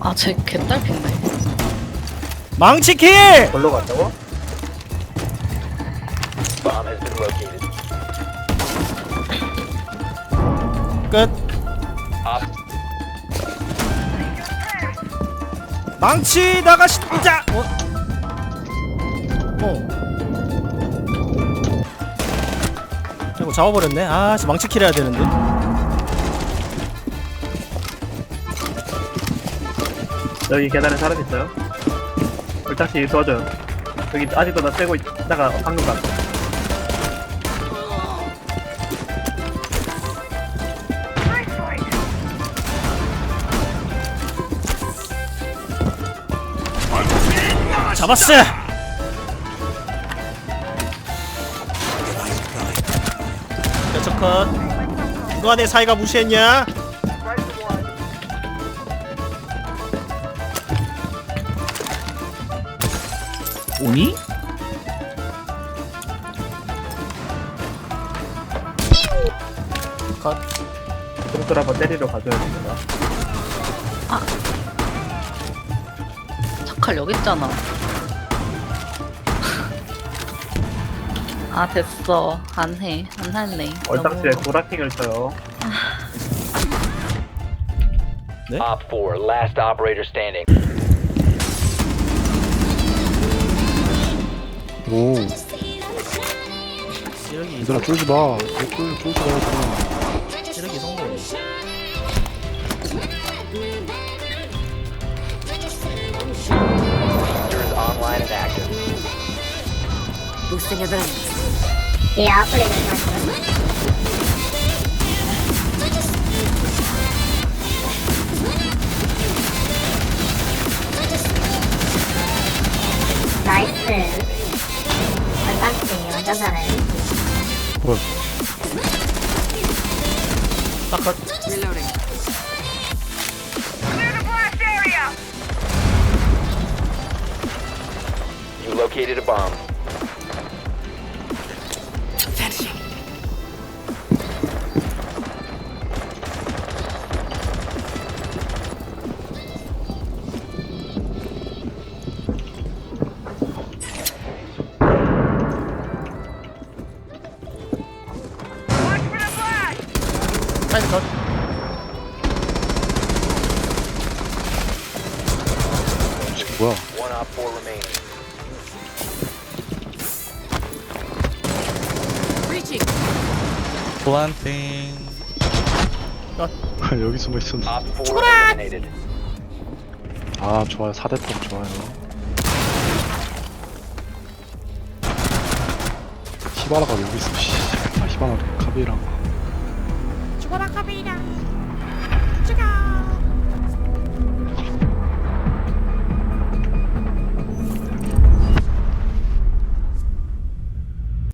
아쟤 개딸핀데 망치킬! 걸로 간다고? Bomb has been located. 끝. Op 망치 나가신자. 어? 어. 이거 잡아버렸네. 아, 씨, 망치킬 해야 되는데. 여기 계단에 사람 있어요? 물장씨 도와줘요 여기 아직도 나 쐬고 있다가 방금 갔어 잡았어. 여섯 컷. 누가 내 사이가 무시했냐? 오니? 컷. 동글 한번 때리러 가줘야 됩니다. 자칼 여기 있잖아. 아 됐어. 안 해. 안 할래. 얼딱지에 고라킹을 쳐요. Op 4, last operator standing. 오, 찌르기 얘들아 쫄지 마. 쫄, 쫄지 마. 찌르기 성공. User is online and active. 이 아플레이션 얼딱지 완전 잘해 헐. 딱 컷. You located a bomb. 타임 컷. 지금 뭐야? One Op 4 remaining. 플란팅 여기 숨어 있었네. Op 4 eliminated. 아, 좋아요. 4대탑 좋아요. 히바라가 여기 있어, 씨. 아, 히바라 카비랑. Walang kami ng